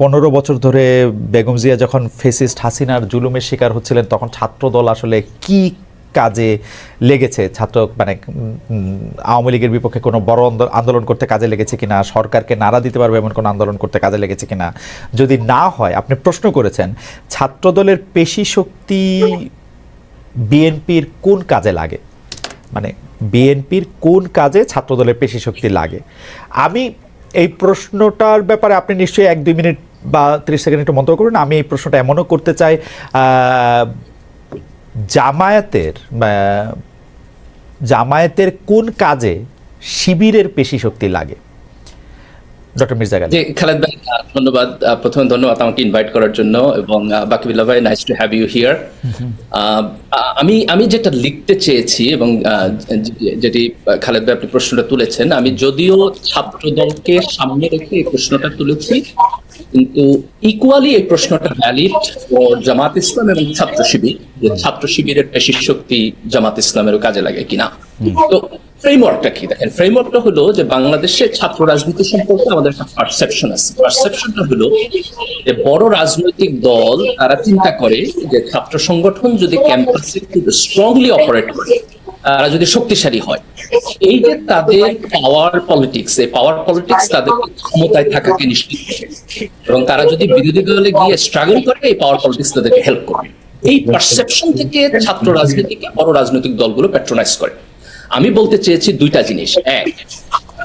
পনেরো বছর ধরে বেগম জিয়া যখন ফেসিস্ট হাসিনার জুলুমের শিকার হচ্ছিলেন, তখন ছাত্রদল আসলে কি কাজে লেগেছে? ছাত্র মানে আওয়ামী লীগের বিপক্ষে কোনো বড় আন্দোলন করতে কাজে লেগেছে কিনা? সরকারকে নাড়া দিতে পারবে এমন কোনো আন্দোলন করতে কাজে লেগেছে কিনা? যদি না হয়, আপনি প্রশ্ন করেছেন, ছাত্রদলের পেশি শক্তি বিএনপির কোন কাজে লাগে? মানে বিএনপির কোন কাজে ছাত্রদলের পেশি শক্তি লাগে? আমি এই প্রশ্নটার ব্যাপারে আপনি নিশ্চয়ই এক দুই মিনিট বা ত্রিশ সেকেন্ড একটু মন্তব্য করুন। আমি এই প্রশ্নটা এমনও করতে চাই জামায়াতের জামায়াতের কোন কাজে শিবিরের পেশি শক্তি লাগে? ডক্টর মির্জা গালি। খালেদ ভাই, ধন্যবাদ। প্রথমে ধন্যবাদ আমাকে ইনভাইট করার জন্য এবং বাকিবুল্লাহ ভাই nice to have you here আমি আমি যেটা লিখতে চেয়েছি এবং যেটি খালেদ ভাই আপনি প্রশ্নটা তুলেছেন, আমি যদিও ছাত্র দলকে সামনে রেখে এই প্রশ্নটা তুলেছি কিন্তু ইকুয়ালি এই প্রশ্নটা ভ্যালিড ও জামাত ইসলাম এবং ছাত্র শিবির যে ছাত্র শিবিরের পেশি শক্তি জামাত ইসলামেরও কাজে লাগে কিনা। তো ফ্রেমওয়ার্কটা কি দেখেন? ফ্রেমওয়ার্কটা হলো যে বাংলাদেশে ছাত্র রাজনীতি সম্পর্কে আমাদের একটা পারসেপশন আছে। পারসেপশনটা হলো যে বড় রাজনৈতিক দল তারা চিন্তা করে যে ছাত্র সংগঠন যদি ক্যাম্পাসে খুব স্ট্রংলি অপারেট করে তারা যদি শক্তিশালী হয়। এই যে তাদের পাওয়ার পলিটিক্স এই পাওয়ার পলিটিক্স তাদের ক্ষমতায় থাকাকে নিশ্চিত এবং তারা যদি বিরোধী দলে গিয়ে স্ট্রাগল করে, এই পাওয়ার পলিটিক্স তাদেরকে হেল্প করবে। এই পারসেপশন থেকে ছাত্র রাজনীতিকে বড় রাজনৈতিক দলগুলো প্যাট্রোনাইজ করে। আমি বলতে চেয়েছি দুইটা জিনিস। এক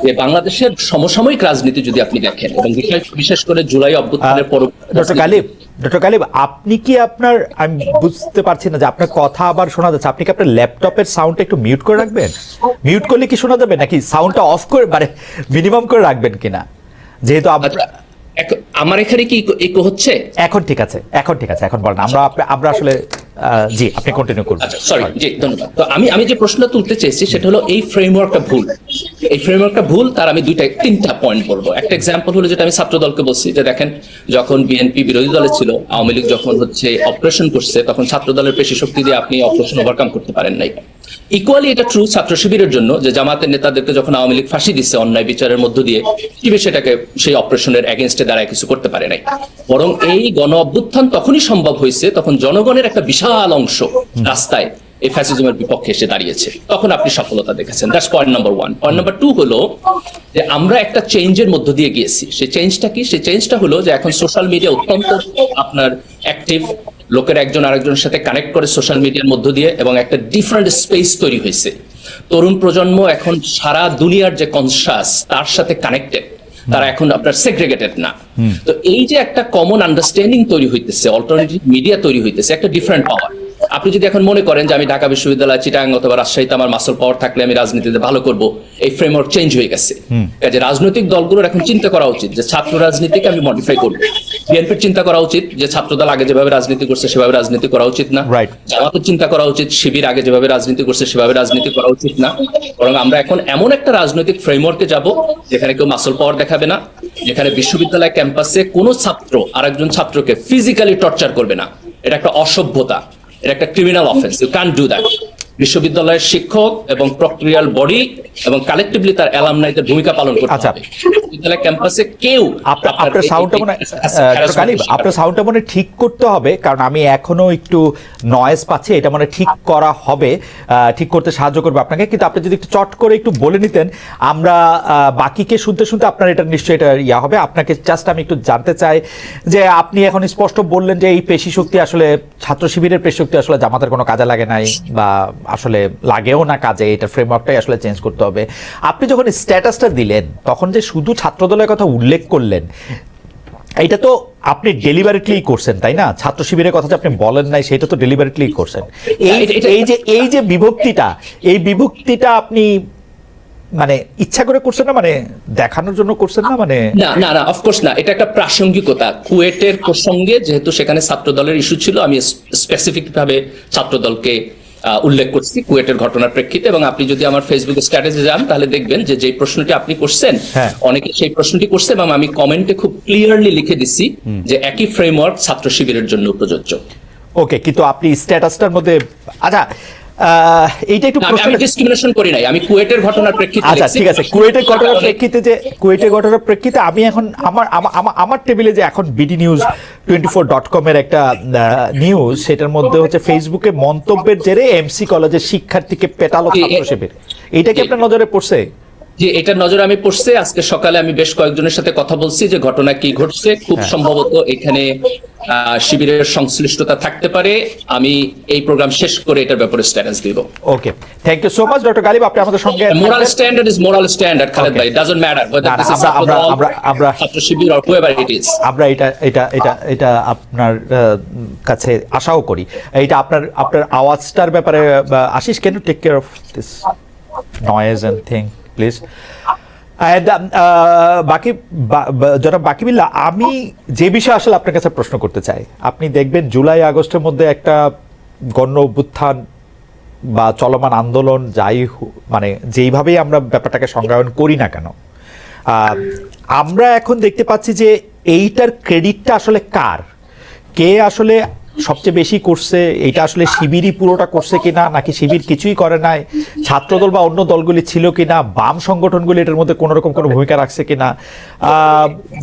যে বাংলাদেশের সমসাময়িক রাজনীতি যদি আপনি দেখেন এবং বিশেষ- করে জুলাই অভ্যুত্থানের পর ডক্টর গালিব ডক্টর গালিব আপনি কি আপনার আমি বুঝতে পারছি না যে আপনার কথা আবার শোনা যাচ্ছে। আপনি কি আপনার ল্যাপটপের সাউন্ডটা একটু মিউট করে রাখবেন? মিউট করলে কি শোনা যাবে নাকি সাউন্ডটা অফ করে মানে মিনিমাম করে রাখবেন কিনা? যেহেতু আমরা আচ্ছা, আমার এখানে কি ইকো হচ্ছে? এখন ঠিক আছে এখন ঠিক আছে এখন বলেন। আমরা আমরা আসলে জি, আপনি কন্টিনিউ করুন। আচ্ছা সরি জি, ধন্যবাদ। তো আমি আমি যে প্রশ্নটা তুলতে চেয়েছি সেটা হলো এই ফ্রেমওয়ার্কটা ভুল। এই ফ্রেমওয়ার্কটা ভুল, তার আমি দুইটা, তিনটা পয়েন্ট বলব। একটা এক্সাম্পল হলো যেটা আমি ছাত্র দলকে বলছি, যে দেখেন, যখন বিএনপি বিরোধী দলে ছিল, আওয়ামী লীগ যখন হচ্ছে অপারেশন করছে, তখন ছাত্র দলের পেশি শক্তি দিয়ে আপনি অপারেশন ওভারকাম করতে পারেন নাই। ইকুয়ালি এটা ট্রু ছাত্র শিবিরের জন্য যে জামাতের নেতাদেরকে যখন আওয়ামী লীগ ফাঁসি দিচ্ছে অন্যায় বিচারের মধ্য দিয়ে, শিবির সেটাকে সেই অপারেশনের এগেনস্টে দাঁড়ায় কিছু করতে পারে নাই। বরং এই গণ অভ্যুত্থান তখনই সম্ভব হয়েছে তখন জনগণের একটা বিশাল অংশ রাস্তায় এই ফ্যাসিজমের বিপক্ষে এসে দাঁড়িয়েছে। তখন আপনি সফলতা দেখেছেন। That's point number one point number two হলো যে আমরা একটা চেঞ্জের মধ্য দিয়ে গিয়েছি। সেই চেঞ্জটা কি? সেই চেঞ্জটা হলো যে এখন সোশ্যাল মিডিয়া অত্যন্ত আপনার অ্যাক্টিভ লোকের একজন আরেকজনের সাথে কানেক্ট করে সোশ্যাল মিডিয়ার মধ্য দিয়ে এবং একটা ডিফারেন্ট স্পেস তৈরি হয়েছে। তরুণ প্রজন্ম এখন সারা দুনিয়ার যে কনসাস তার সাথে কানেক্টেড তারা এখন আপনার সেগ্রেগেটেড না। তো এই যে একটা কমন আন্ডারস্ট্যান্ডিং তৈরি হইতেছে অল্টারনেটিভ মিডিয়া তৈরি হইতেছে একটা ডিফারেন্ট পাওয়ার আপনি যদি এখন মনে করেন যে আমি ঢাকা বিশ্ববিদ্যালয় চিটাং অথবা রাজশাহীতে আমার মাসল পাওয়ার থাকলে আমি রাজনীতিতে ভালো করব এই ফ্রেমওয়ার্ক চেঞ্জ হয়ে গেছে। কাজে রাজনৈতিক দলগুলোর এখন চিন্তা করা উচিত যে ছাত্র রাজনীতিকে আমি মডিফাই করব। বিএনপির চিন্তা করা উচিত যে ছাত্রদল আগে যেভাবে রাজনীতি করছে সেভাবে রাজনীতি করা উচিত না। জামাতের চিন্তা করা উচিত শিবির আগে যেভাবে রাজনীতি করছে সেভাবে রাজনীতি করা উচিত না। বরং আমরা এখন এমন একটা রাজনৈতিক ফ্রেমওয়ার্কে যাব যেখানে কেউ মাসল পাওয়ার দেখাবে না যেখানে বিশ্ববিদ্যালয় ক্যাম্পাসে কোনো ছাত্র আরেকজন ছাত্রকে ফিজিক্যালি টর্চার করবে না। এটা একটা অসভ্যতা। এটা একটা criminal offence you can do that বিশ্ববিদ্যালয়ের শিক্ষক এবং প্রক্রিয়াল বডি এবং কালেকটিভলি তার অ্যালামনাইদের ভূমিকা পালন করতে আচ্ছা। হবে বিশ্ববিদ্যালয় ক্যাম্পাসে কেউ আপনার সাউন্ডটা মনে আপনার সাউন্ডটা মনে ঠিক করতে হবে কারণ আমি এখনও একটু নয়েজ পাচ্ছি এটা মনে ঠিক করা হবে ঠিক করতে সাহায্য করবে আপনাকে। কিন্তু আপনি যদি একটু চট করে একটু বলে নিতেন আমরা বাকিকে শুনতে শুনতে আপনার এটা নিশ্চয়ই এটা ইয়া হবে। আপনাকে জাস্ট আমি একটু জানতে চাই যে আপনি এখন স্পষ্ট বললেন যে এই পেশি শক্তি আসলে ছাত্র শিবিরের পেশি শক্তি আসলে জামাতের কোনো কাজে লাগে নাই বা আসলে লাগেও না কাজে এটা ফ্রেমওয়ার্কটাই আসলে চেঞ্জ করতে হবে। আপনি যখন স্ট্যাটাসটা দিলেন তখন যে শুধু ছাত্রদলের কথা উল্লেখ করলেন। এটা তো আপনি ডেলিভারিটলি করছেন তাই না? ছাত্র শিবিরের কথা যে আপনি বলেন নাই সেটা তো ডেলিভারিটলি করছেন। এই যে এই যে বিভক্তিটা এই বিভক্তিটা আপনি মানে ইচ্ছা করে করছেন না? মানে দেখানোর জন্য করছেন না? মানে না না না অফকোর্স না। এটা একটা প্রাসঙ্গিকতা। কুয়েটের প্রসঙ্গে যেহেতু সেখানে ছাত্র দলের ইস্যু ছিল আমি স্পেসিফিক ভাবে ছাত্র দলকে উল্লেখ করছি কুয়েটের ঘটনার প্রেক্ষিতে এবং আপনি যদি আমার ফেসবুক স্ট্যাটাসে যান তাহলে দেখবেন যে যে প্রশ্নটি আপনি করছেন হ্যাঁ। অনেকে সেই প্রশ্নটি করছে এবং আমি কমেন্টে খুব ক্লিয়ারলি লিখে দিচ্ছি যে একই ফ্রেমওয়ার্ক ছাত্র শিবিরের জন্য প্রযোজ্য ওকে কিন্তু আপনি স্ট্যাটাসটার মধ্যে আচ্ছা এইটা একটু আমি ডিসক্রিমিনেশন করি নাই আমি কুয়েটের ঘটনার প্রেক্ষিতে আচ্ছা ঠিক আছে কুয়েটের ঘটনার প্রেক্ষিতে যে কুয়েটের ঘটনার প্রেক্ষিতে আমি এখন আমার আমা- আমা- আমার টেবিলে যে এখন BD news twenty four dot com এর একটা নিউজ সেটার মধ্যে হচ্ছে ফেসবুকে মন্তব্যের জেরে এমসি কলেজের শিক্ষার্থীকে পেটালো ছাত্র শিবির এইটা কি আপনার নজরে পড়ছে? যে এটা নজরে আমি পড়ছে আজকে সকালে আমি বেশ কয়েকজনের সাথে কথা বলছি যে ঘটনা কি ঘটছে। খুব হ্যাঁ। সম্ভবত এখানে শিবিরের সংশ্লিষ্টতা থাকতে পারে। আমি এই প্রোগ্রাম শেষ করে এটার ব্যাপারে স্ট্যাটাস দিব। Okay thank you so much doctor Ghalib আপনি আমাদের সঙ্গে moral standard is moral standard Khaled ভাই। Doesn't matter whether this is আমরা- আমরা- আমরা- ছাত্র শিবির or whoever it is. আমরা এটা এটা এটা এটা আপনার কাছে আশাও করি। এটা আপনার আপনার আওয়াজটার ব্যাপারে Ashish can take care of this noise and thing please. Um, uh, বাকি যারা বাকি বিল্লা আমি যে বিষয়ে আসলে আপনার কাছে প্রশ্ন করতে চাই আপনি দেখবেন জুলাই আগস্টের মধ্যে একটা গণ অভ্যুত্থান বা চলমান আন্দোলন যাই মানে যেইভাবেই আমরা ব্যাপারটাকে সংজ্ঞায়ন করি না কেন আমরা এখন দেখতে পাচ্ছি যে এইটার ক্রেডিটটা আসলে কার? কে আসলে সবচেয়ে বেশি করছে? এটা আসলে শিবিরই পুরোটা করছে কিনা? নাকি শিবির কিছুই করে নাই? ছাত্রদল বা অন্য দলগুলি ছিল কিনা, বাম সংগঠনগুলি এটার মধ্যে কোনো রকম কোনো ভূমিকা রাখছে কিনা?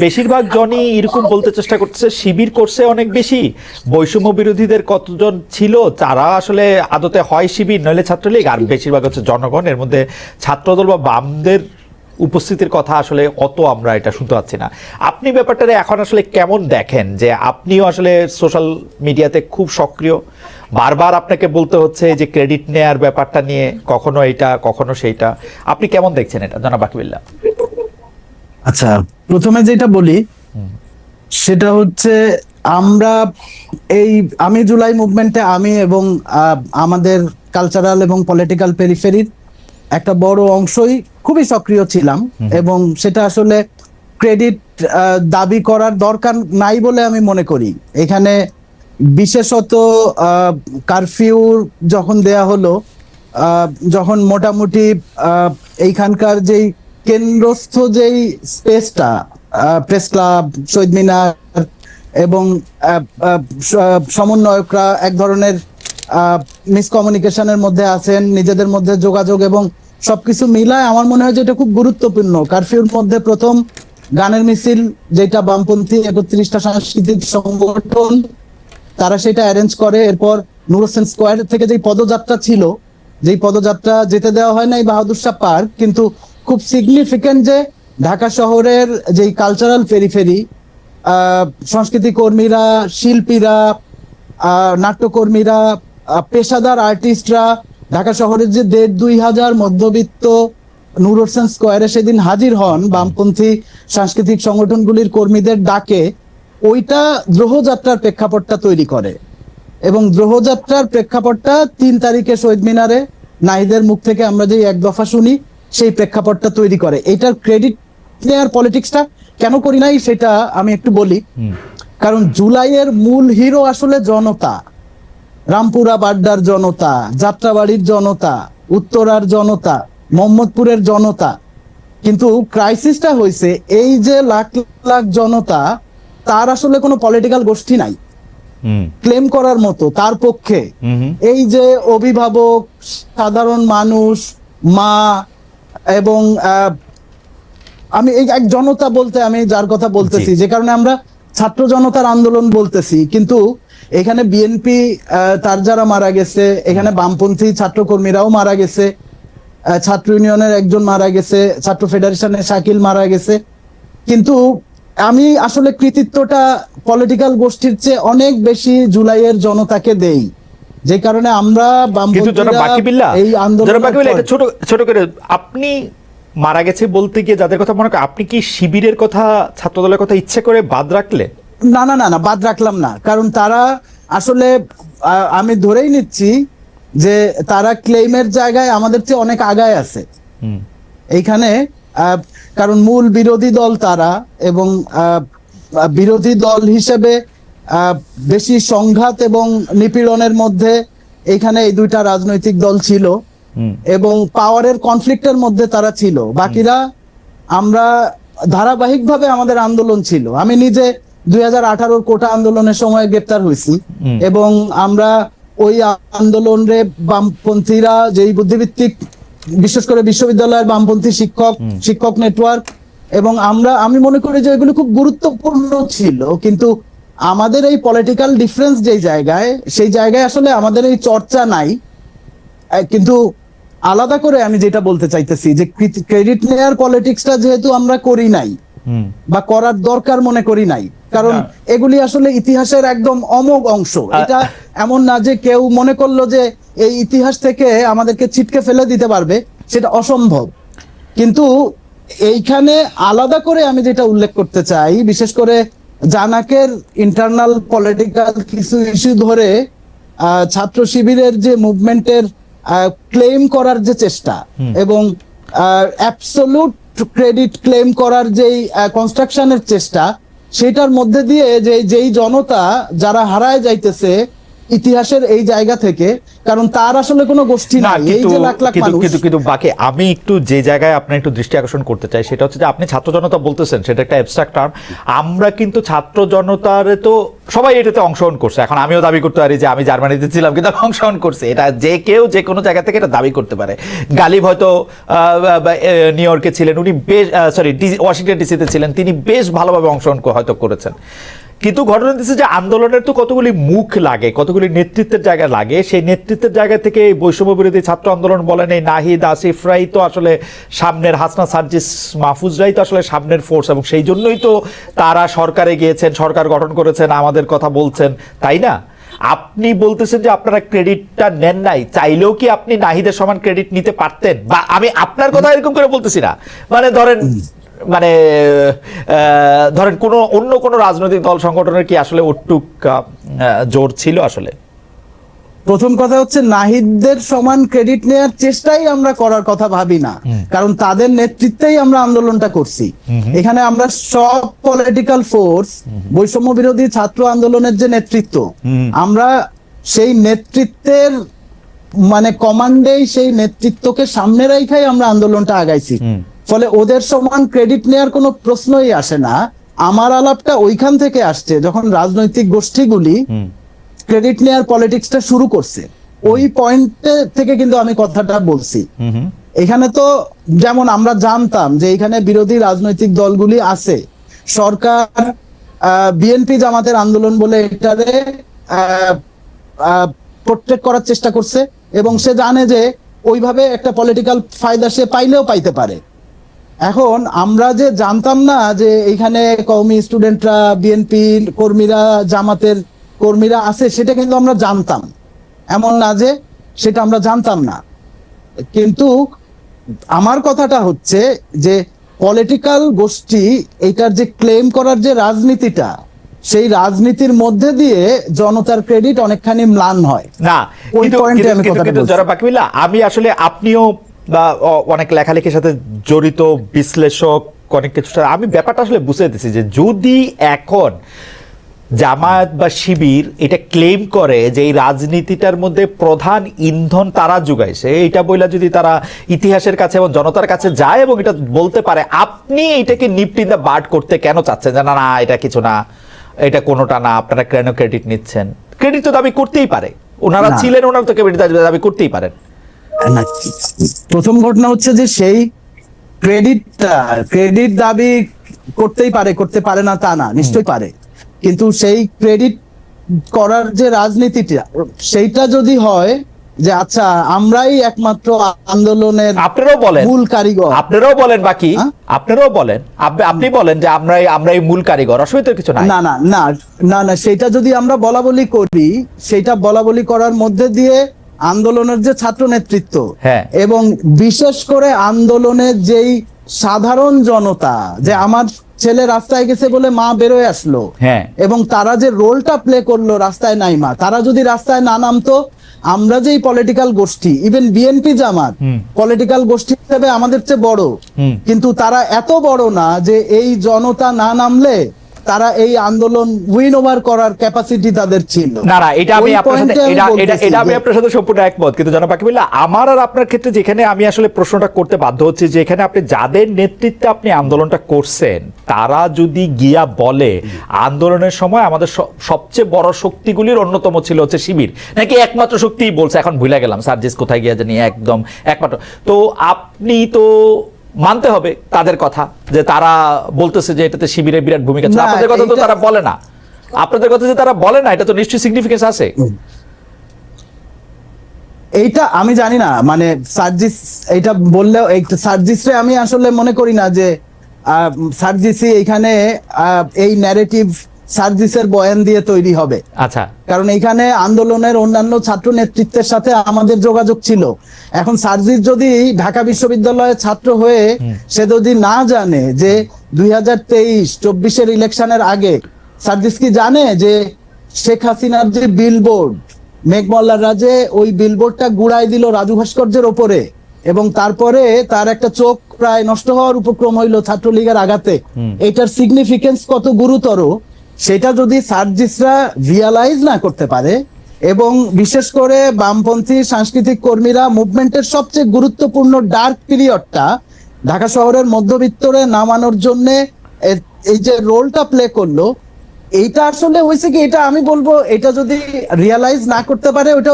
বেশিরভাগ জনই এরকম বলতে চেষ্টা করতেছে, শিবির করছে অনেক বেশি। বৈষম্য বিরোধীদের কতজন ছিল, তারা আসলে আদতে হয় শিবির, নইলে ছাত্রলীগ। আর বেশিরভাগ হচ্ছে জনগণ, এর মধ্যে ছাত্রদল বা বামদের উপস্থিতির কথা আসলে অত আমরা এটা শুনতে পাচ্ছি না। আপনি ব্যাপারটারে এখন আসলে কেমন দেখেন? যে আপনিও আসলে সোশ্যাল মিডিয়াতে খুব সক্রিয়। বারবার আপনাকে বলতে হচ্ছে যে ক্রেডিট নেয়ার ব্যাপারটা নিয়ে কখনো এইটা কখনো সেইটা। আপনি কেমন দেখছেন এটা? জানা বাকিবিল্লা আচ্ছা প্রথমে যেটা বলি সেটা হচ্ছে আমরা এই আমি জুলাই মুভমেন্টে আমি এবং আমাদের কালচারাল এবং পলিটিক্যাল পেরিফেরির একটা বড় অংশই খুবই সক্রিয় ছিলাম এবং সেটা আসলে ক্রেডিট দাবি করার দরকার নাই বলে আমি মনে করি। এখানে বিশেষত কারফিউ যখন দেয়া হলো যখন মোটামুটি এইখানকার যেই কেন্দ্রস্থ যেই স্পেসটা প্রেস ক্লাব শহীদ মিনার এবং সমন্বয়করা এক ধরনের মিসকমিউনিকেশনের মধ্যে আছেন নিজেদের মধ্যে যোগাযোগ এবং সবকিছু মিলায় আমার মনে হয় যে এটা খুব গুরুত্বপূর্ণ। কারফিউর মধ্যে প্রথম গানের মিছিল, যেটা বামপন্থী একত্রিশটা সাংস্কৃতিক সংগঠন, তারা সেটা অ্যারেঞ্জ করে। এরপর নুর হোসেন স্কোয়ার থেকে যেই পদযাত্রা ছিল, যেই পদযাত্রা যেতে দেওয়া হয় নাই বাহাদুর শাহ পার্ক, কিন্তু খুব সিগনিফিকেন্ট যে ঢাকা শহরের যেই কালচারাল পেরিফেরি সংস্কৃতি কর্মীরা, শিল্পীরা নাট্যকর্মীরা পেশাদার আর্টিস্টরা ঢাকা শহরের যে দেড় দুই হাজার মধ্যবিত্ত নূর হোসেন স্কোয়ারে সেদিন হাজির হন বামপন্থী সাংস্কৃতিক সংগঠনগুলির কর্মীদের ডাকে ওইটা দ্রোহযাত্রার প্রেক্ষাপটটা তৈরি করে এবং দ্রোহযাত্রার প্রেক্ষাপটটা তিন তারিখে শহীদ মিনারে নাহিদের মুখ থেকে আমরা যে এক দফা শুনি সেই প্রেক্ষাপটটা তৈরি করে। এটার ক্রেডিট নেয়ার পলিটিক্সটা কেন করি নাই সেটা আমি একটু বলি। কারণ জুলাইয়ের মূল হিরো আসলে জনতা। রামপুরা বাড্ডার জনতা যাত্রাবাড়ির জনতা উত্তরার জনতা মোহাম্মদপুরের জনতা। কিন্তু ক্রাইসিসটা হয়েছে এই যে লাখ লাখ জনতা তার আসলে কোনো পলিটিক্যাল গোষ্ঠী নাই। ক্লেম করার মতো তার পক্ষে। এই যে অভিভাবক সাধারণ মানুষ মা এবং আহ, আমি এই এক জনতা বলতে আমি যার কথা বলতেছি যে কারণে আমরা ছাত্র জনতার আন্দোলন বলতেছি কিন্তু এখানে বিএনপি তার যারা মারা গেছে এখানে বামপন্থী ছাত্রকর্মীরাও মারা গেছে ছাত্র ইউনিয়নের একজন মারা গেছে ছাত্র ফেডারেশনের শাকিল মারা গেছে। কিন্তু আমি আসলে কৃতিত্বটা পলিটিক্যাল গোষ্ঠীর চেয়ে অনেক বেশি জুলাইয়ের জনতাকে দেই। যে কারণে আমরা এই আন্দোলন ছোট ছোট করে আপনি মারা গেছে বলতে গিয়ে যাদের কথা মনে করেন আপনি কি শিবিরের কথা ছাত্রদলের কথা ইচ্ছে করে বাদ রাখলে? না না না না বাদ রাখলাম না। কারণ তারা আসলে আমি ধরেই নিচ্ছি যে তারা ক্লেইমের জায়গায় আমাদের চেয়ে অনেক আগায় আছে। এইখানে কারণ মূল বিরোধী দল তারা এবং বিরোধী দল হিসেবে বেশি সংঘাত এবং নিপীড়নের মধ্যে এখানে এই দুইটা রাজনৈতিক দল ছিল। এবং পাওয়ারের কনফ্লিক্টের মধ্যে তারা ছিল। বাকিরা আমরা ধারাবাহিকভাবে আমাদের আন্দোলন ছিল। আমি নিজে দুই হাজার কোটা আন্দোলনের সময় গ্রেপ্তার হয়েছি। এবং আমরা ওই আন্দোলনে বামপন্থীরা যেই বুদ্ধিভিত্তিক বিশেষ করে বিশ্ববিদ্যালয়ের বামপন্থী শিক্ষক শিক্ষক নেটওয়ার্ক এবং আমরা আমি মনে করি যে এগুলো খুব গুরুত্বপূর্ণ ছিল। কিন্তু আমাদের এই পলিটিক্যাল ডিফারেন্স যেই জায়গায় সেই জায়গায় আসলে আমাদের এই চর্চা নাই। কিন্তু আলাদা করে আমি যেটা বলতে চাইতেছি যে ক্রেডিট নেয়ার পলিটিক্সটা যেহেতু আমরা করি নাই বা করার দরকার মনে করি নাই। কারণ এগুলি আসলে ইতিহাসের একদম অমোঘ অংশ। এটা এমন না যে কেউ মনে করল যে এই ইতিহাস থেকে আমাদেরকে ছিটকে ফেলে দিতে পারবে সেটা অসম্ভব। কিন্তু এইখানে আলাদা করে আমি যেটা উল্লেখ করতে চাই বিশেষ করে জানাকের ইন্টারনাল পলিটিক্যাল কিছু ইস্যু ধরে আহ, ছাত্র শিবিরের যে মুভমেন্টের ক্লেম করার যে চেষ্টা এবং অ্যাবসোলুট ক্রেডিট ক্লেম করার যেই কনস্ট্রাকশনের চেষ্টা সেটার মধ্যে দিয়ে যে, যেই জনতা যারা হারায় যাইতেছে ইতিহাসের এই জায়গা থেকে কারণ তার আসলে কোনো গোষ্ঠী নাই। এই যে লাখ লাখ মানুষ। কিন্তু কিন্তু বাকি আমি একটু যে জায়গায় আপনার একটু দৃষ্টি আকর্ষণ করতে চাই সেটা হচ্ছে যে আপনি ছাত্র জনতা বলতেছেন সেটা একটা অ্যাবস্ট্রাক্ট টার্ম আমরা কিন্তু ছাত্র জনতার তো সবাই এটাতে অংশগ্রহণ করছে। এখন আমিও দাবি করতে পারি যে আমি জার্মানিতে ছিলাম কিন্তু অংশগ্রহণ করছি। এটা যে কেউ যে কোনো জায়গা থেকে এটা দাবি করতে পারে। গালিব হয়তো আহ, নিউ ইয়র্কে ছিলেন উনি বেশ সরি ওয়াশিংটন ডিসিতে ছিলেন তিনি বেশ ভালোভাবে অংশগ্রহণ হয়তো করেছেন। কিন্তু ঘটনা হচ্ছে যে আন্দোলনের তো কতগুলি মুখ লাগে, কতগুলি নেতৃত্বের জায়গা লাগে। সেই নেতৃত্বের জায়গা থেকে এই বৈষম্য বিরোধী ছাত্র আন্দোলন বলেন এই নাহিদ আসিফরাই তো আসলে সামনের হাসনা সার্জিস মাহফুজরাই তো আসলে সামনের ফোর্স এবং সেই জন্যই তো তারা সরকারে গিয়েছেন, সরকার গঠন করেছেন, আমাদের কথা বলছেন, তাই না? আপনি বলতেছেন যে আপনারা ক্রেডিটটা নেন নাই, চাইলেও কি আপনি নাহিদের সমান ক্রেডিট নিতে পারতেন? বা আমি আপনার কথা এরকম করে বলতেছি না। মানে ধরেন মানে ধরেন কোনো অন্য কোনো রাজনৈতিক দল সংগঠনের কি আসলে ওটুক জোর ছিল আসলে? প্রথম কথা হচ্ছে নাহিদদের সমান ক্রেডিট নেয়ার চেষ্টাই আমরা করার কথা ভাবি না। কারণ তাদের নেতৃত্বেই আমরা আন্দোলনটা করছি। এখানে আমরা সব পলিটিক্যাল ফোর্স বৈষম্য বিরোধী ছাত্র আন্দোলনের যে নেতৃত্ব আমরা সেই নেতৃত্বের মানে কমান্ডেই সেই নেতৃত্বকে সামনে রেখাই আমরা আন্দোলনটা আগাইছি। ফলে ওদের সমান ক্রেডিট নেয়ার কোনো প্রশ্নই আসে না। আমার আলাপটা ওইখান থেকে আসছে যখন রাজনৈতিক গোষ্ঠীগুলি ক্রেডিট নেয়ার পলিটিক্সটা শুরু করছে। ওই পয়েন্টে থেকে কিন্তু আমি কথাটা বলছি। এখানে তো যেমন আমরা জানতাম যে এখানে বিরোধী রাজনৈতিক দলগুলি আছে। সরকার বিএনপি জামাতের আন্দোলন বলে এটারে প্রোটেক্ট করার চেষ্টা করছে এবং সে জানে যে ওইভাবে একটা পলিটিক্যাল ফায়দা সে পাইলেও পাইতে পারে। এখন আমরা যে জানতাম না যে এইখানে কওমি স্টুডেন্টরা বিএনপি কর্মীরা জামাতের কর্মীরা আছে সেটা কিন্তু আমরা জানতাম। এমন না যে সেটা আমরা জানতাম না। কিন্তু আমার কথাটা হচ্ছে যে পলিটিক্যাল গোষ্ঠী এটার যে ক্লেম করার যে রাজনীতিটা সেই রাজনীতির মধ্যে দিয়ে জনতার ক্রেডিট অনেকখানি ম্লান হয়। না আমি আসলে আপনিও বা অনেক লেখালেখির সাথে জড়িত বিশ্লেষক অনেক কিছু। আমি ব্যাপারটা আসলে বুঝে দিচ্ছি যে যদি এখন জামায়াত বা শিবির এটা ক্লেম করে যে এই রাজনীতিটার মধ্যে প্রধান ইন্ধন তারা যোগাইছে এটা বইলা যদি তারা ইতিহাসের কাছে এবং জনতার কাছে যায় এবং এটা বলতে পারে আপনি এটাকে নিপট দ্য বার্ড করতে কেন চাচ্ছেন? যে না না এটা কিছু না এটা কোনোটা না আপনারা কেন ক্রেডিট নিচ্ছেন? ক্রেডিট তো দাবি করতেই পারে। ওনারা ছিলেন ওনারা তো ক্রেডিট দাবি করতেই পারেন। প্রথম ঘটনা হচ্ছে যে সেই ক্রেডিটটা ক্রেডিট দাবি করতেই পারে করতে পারে না তা না নিশ্চয়ই পারে। কিন্তু সেই ক্রেডিট করার যে রাজনীতিটা সেইটা যদি হয় যে আচ্ছা আমরাই একমাত্র আন্দোলনের আপনারাও বলেন। মূল কারিগর। আপনারাও বলেন বাকি। হ্যাঁ? আপনারাও বলেন। আপনি- বলেন যে আমরাই আমরাই মূল কারিগর অসুবিধার কিছু নাই। না না না না না সেটা যদি আমরা বলা বলি করি সেটা বলা বলি করার মধ্যে দিয়ে আন্দোলনের যে ছাত্র নেতৃত্ব হ্যাঁ। এবং বিশেষ করে আন্দোলনের যেই সাধারণ জনতা যে আমার ছেলে রাস্তায় গেছে বলে মা বেরোয় আসলো হ্যাঁ এবং তারা যে রোলটা প্লে করল রাস্তায় নাই মা তারা যদি রাস্তায় না নামতো আমরা যেই পলিটিক্যাল গোষ্ঠী ইভেন বিএনপি জামাত। পলিটিক্যাল গোষ্ঠী হিসেবে আমাদের চেয়ে বড় কিন্তু তারা এত বড় না যে এই জনতা না নামলে তারা এই আন্দোলন উইন ওভার করার ক্যাপাসিটি তাদের ছিল। না না এটা আমি আপনার সাথে এটা এটা এটা আমি আপনার সাথে সম্পূর্ণ একমত। কিন্তু জনাব পাকি বিল্লাহ আমার আর আপনার ক্ষেত্রে যেখানে আমি আসলে প্রশ্নটা করতে বাধ্য হচ্ছি যে এখানে আপনি যাদের নেতৃত্বে আপনি আন্দোলনটা করছেন তারা যদি গিয়া বলে আন্দোলনের সময় আমাদের সবচেয়ে বড় শক্তিগুলির অন্যতম ছিল হচ্ছে শিবির। নাকি একমাত্র শক্তিই বলছে এখন ভুলে গেলাম সার্জিস কোথায় গিয়া জানি একদম একমাত্র। তো আপনি তো মানতে হবে তাদের কথা যে তারা বলতেছে যে এটাতে শিবিরের বিরাট ভূমিকা ছিল আপনাদের কথা তো তারা বলে না। আপনাদের কথা যে তারা বলে না এটা তো নিশ্চয়ই সিগনিফিকেন্স আছে। এইটা আমি জানি না মানে সার্জিস এটা বললেও এই সার্জিসরে আমি আসলে মনে করি না যে আহ, সার্জিসই এখানে এই ন্যারেটিভ সার্জিসের বয়ান দিয়ে তৈরি হবে। আচ্ছা। কারণ এখানে আন্দোলনের অন্যান্য ছাত্র নেতৃত্বের সাথে আমাদের যোগাযোগ ছিল। এখন সার্জিস যদি ঢাকা বিশ্ববিদ্যালয়ের ছাত্র হয়ে সে যদি না জানে যে দুই হাজার তেইশ চব্বিশের ইলেকশনের আগে সার্জিস কি জানে যে শেখ হাসিনার যে বিলবোর্ড মেঘমল্লার রাজে ওই বিলবোর্ডটা গুড়াই দিল রাজু ভাস্কর্যের ওপরে এবং তারপরে তার একটা চোখ প্রায় নষ্ট হওয়ার উপক্রম হইল ছাত্রলীগের আঘাতে এটার সিগনিফিকেন্স কত গুরুতর? সেটা যদি সার্জিসরা রিয়ালাইজ না করতে পারে এবং বিশেষ করে বামপন্থী সাংস্কৃতিক কর্মীরা মুভমেন্টের সবচেয়ে গুরুত্বপূর্ণ ডার্ক পিরিয়ডটা ঢাকা শহরের মধ্যবিত্তরে নামানোর জন্য এই যে রোলটা প্লে করল এইটা আসলে হয়েছে কি এটা আমি বলব এটা যদি রিয়ালাইজ না করতে পারে ওটা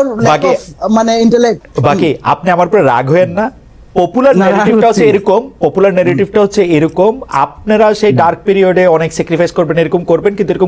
মানে ইন্টেলেক্ট বাকি আপনি আমার উপরে রাগ হয়েন না। পপুলার ন্যারেটিভটা হচ্ছে এরকম পপুলার ন্যারেটিভটা হচ্ছে এরকম। আপনারা সেই ডার্ক পিরিয়ডে অনেক স্যাক্রিফাইস করবেন এরকম করবেন কিন্তু এরকম